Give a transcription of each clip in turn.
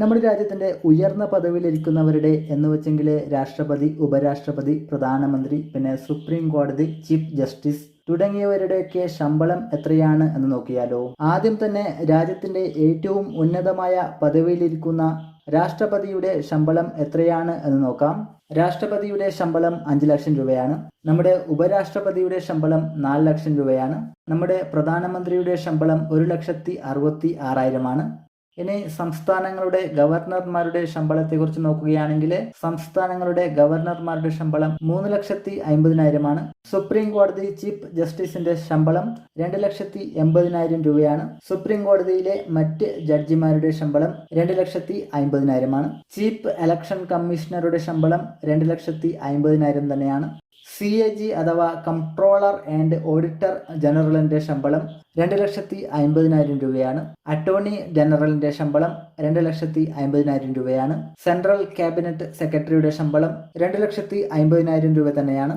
നമ്മുടെ രാജ്യത്തിന്റെ ഉയർന്ന പദവിയിലിരിക്കുന്നവരുടെ എന്ന് വെച്ചെങ്കിൽ രാഷ്ട്രപതി ഉപരാഷ്ട്രപതി പ്രധാനമന്ത്രി പിന്നെ സുപ്രീം കോടതി ചീഫ് ജസ്റ്റിസ് തുടങ്ങിയവരുടെയൊക്കെ ശമ്പളം എത്രയാണ് എന്ന് നോക്കിയാലോ? ആദ്യം തന്നെ രാജ്യത്തിന്റെ ഏറ്റവും ഉന്നതമായ പദവിയിലിരിക്കുന്ന രാഷ്ട്രപതിയുടെ ശമ്പളം എത്രയാണ് എന്ന് നോക്കാം. രാഷ്ട്രപതിയുടെ ശമ്പളം അഞ്ച് ലക്ഷം രൂപയാണ്. നമ്മുടെ ഉപരാഷ്ട്രപതിയുടെ ശമ്പളം നാല് ലക്ഷം രൂപയാണ്. നമ്മുടെ പ്രധാനമന്ത്രിയുടെ ശമ്പളം ഒരു ലക്ഷത്തി അറുപത്തി ആറായിരമാണ്. ഇനി സംസ്ഥാനങ്ങളുടെ ഗവർണർമാരുടെ ശമ്പളത്തെക്കുറിച്ച് നോക്കുകയാണെങ്കിൽ സംസ്ഥാനങ്ങളുടെ ഗവർണർമാരുടെ ശമ്പളം മൂന്ന് ലക്ഷത്തി അമ്പതിനായിരമാണ്. സുപ്രീം കോടതി ചീഫ് ജസ്റ്റിസിന്റെ ശമ്പളം രണ്ട് ലക്ഷത്തി എൺപതിനായിരം രൂപയാണ്. സുപ്രീം കോടതിയിലെ മറ്റ് ജഡ്ജിമാരുടെ ശമ്പളം രണ്ട് ലക്ഷത്തി അമ്പതിനായിരമാണ്. ചീഫ് ഇലക്ഷൻ കമ്മീഷണറുടെ ശമ്പളം രണ്ട് ലക്ഷത്തി അമ്പതിനായിരം തന്നെയാണ്. സി എ ജി അഥവാ കംട്രോളർ ആൻഡ് ഓഡിറ്റർ ജനറലിന്റെ ശമ്പളം രണ്ട് ലക്ഷത്തി അമ്പതിനായിരം രൂപയാണ്. അറ്റോർണി ജനറലിന്റെ ശമ്പളം രണ്ട് ലക്ഷത്തി അമ്പതിനായിരം രൂപയാണ്. സെൻട്രൽ ക്യാബിനറ്റ് സെക്രട്ടറിയുടെ ശമ്പളം രണ്ട് ലക്ഷത്തി അമ്പതിനായിരം രൂപ തന്നെയാണ്.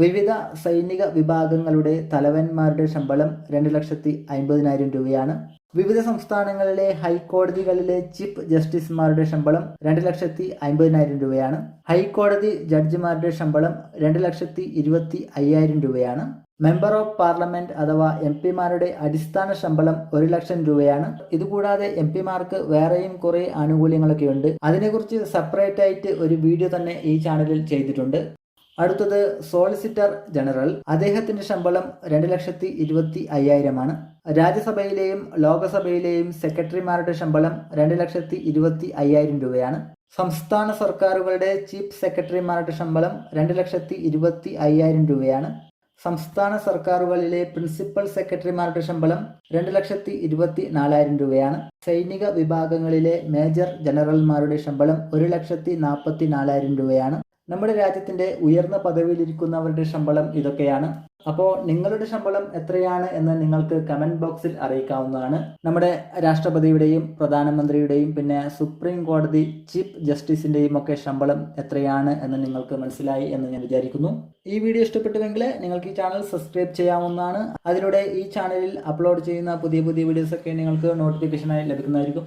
വിവിധ സൈനിക വിഭാഗങ്ങളുടെ തലവന്മാരുടെ ശമ്പളം രണ്ട് ലക്ഷത്തി അമ്പതിനായിരം രൂപയാണ്. വിവിധ സംസ്ഥാനങ്ങളിലെ ഹൈക്കോടതികളിലെ ചീഫ് ജസ്റ്റിസുമാരുടെ ശമ്പളം രണ്ട് ലക്ഷത്തി അമ്പതിനായിരം രൂപയാണ്. ഹൈക്കോടതി ജഡ്ജിമാരുടെ ശമ്പളം രണ്ട് ലക്ഷത്തി ഇരുപത്തി അയ്യായിരം രൂപയാണ്. മെമ്പർ ഓഫ് പാർലമെന്റ് അഥവാ എം പിമാരുടെ അടിസ്ഥാന ശമ്പളം ഒരു ലക്ഷം രൂപയാണ്. ഇതുകൂടാതെ എം പിമാർക്ക് വേറെയും കുറെ ആനുകൂല്യങ്ങളൊക്കെ ഉണ്ട് അതിനെക്കുറിച്ച് സെപ്പറേറ്റ് ആയിട്ട് ഒരു വീഡിയോ തന്നെ ഈ ചാനലിൽ ചെയ്തിട്ടുണ്ട്. അടുത്തത് സോളിസിറ്റർ ജനറൽ. അദ്ദേഹത്തിന്റെ ശമ്പളം രണ്ട് ലക്ഷത്തി ഇരുപത്തി അയ്യായിരമാണ് രാജ്യസഭയിലെയും ലോകസഭയിലെയും സെക്രട്ടറിമാരുടെ ശമ്പളം രണ്ട് ലക്ഷത്തി ഇരുപത്തി അയ്യായിരം രൂപയാണ്. സംസ്ഥാന സർക്കാരുകളുടെ ചീഫ് സെക്രട്ടറിമാരുടെ ശമ്പളം രണ്ട് ലക്ഷത്തി ഇരുപത്തി അയ്യായിരം രൂപയാണ്. സംസ്ഥാന സർക്കാരുകളിലെ പ്രിൻസിപ്പൽ സെക്രട്ടറിമാരുടെ ശമ്പളം രണ്ട് ലക്ഷത്തി ഇരുപത്തി നാലായിരം രൂപയാണ്. സൈനിക വിഭാഗങ്ങളിലെ മേജർ ജനറൽമാരുടെ ശമ്പളം ഒരു ലക്ഷത്തി നാൽപ്പത്തി നാലായിരം രൂപയാണ്. നമ്മുടെ രാജ്യത്തിന്റെ ഉയർന്ന പദവിയിലിരിക്കുന്നവരുടെ ശമ്പളം ഇതൊക്കെയാണ്. അപ്പോൾ നിങ്ങളുടെ ശമ്പളം എത്രയാണ് എന്ന് നിങ്ങൾക്ക് കമന്റ് ബോക്സിൽ അറിയിക്കാവുന്നതാണ്. നമ്മുടെ രാഷ്ട്രപതിയുടെയും പ്രധാനമന്ത്രിയുടെയും പിന്നെ സുപ്രീം കോടതി ചീഫ് ജസ്റ്റിസിന്റെയും ഒക്കെ ശമ്പളം എത്രയാണ് എന്ന് നിങ്ങൾക്ക് മനസ്സിലായി എന്ന് ഞാൻ വിചാരിക്കുന്നു. ഈ വീഡിയോ ഇഷ്ടപ്പെട്ടുവെങ്കിൽ നിങ്ങൾക്ക് ഈ ചാനൽ സബ്സ്ക്രൈബ് ചെയ്യാവുന്നതാണ്. അതിലൂടെ ഈ ചാനലിൽ അപ്ലോഡ് ചെയ്യുന്ന പുതിയ പുതിയ വീഡിയോസ് ഒക്കെ നിങ്ങൾക്ക് നോട്ടിഫിക്കേഷനായി ലഭിക്കുന്നതായിരിക്കും.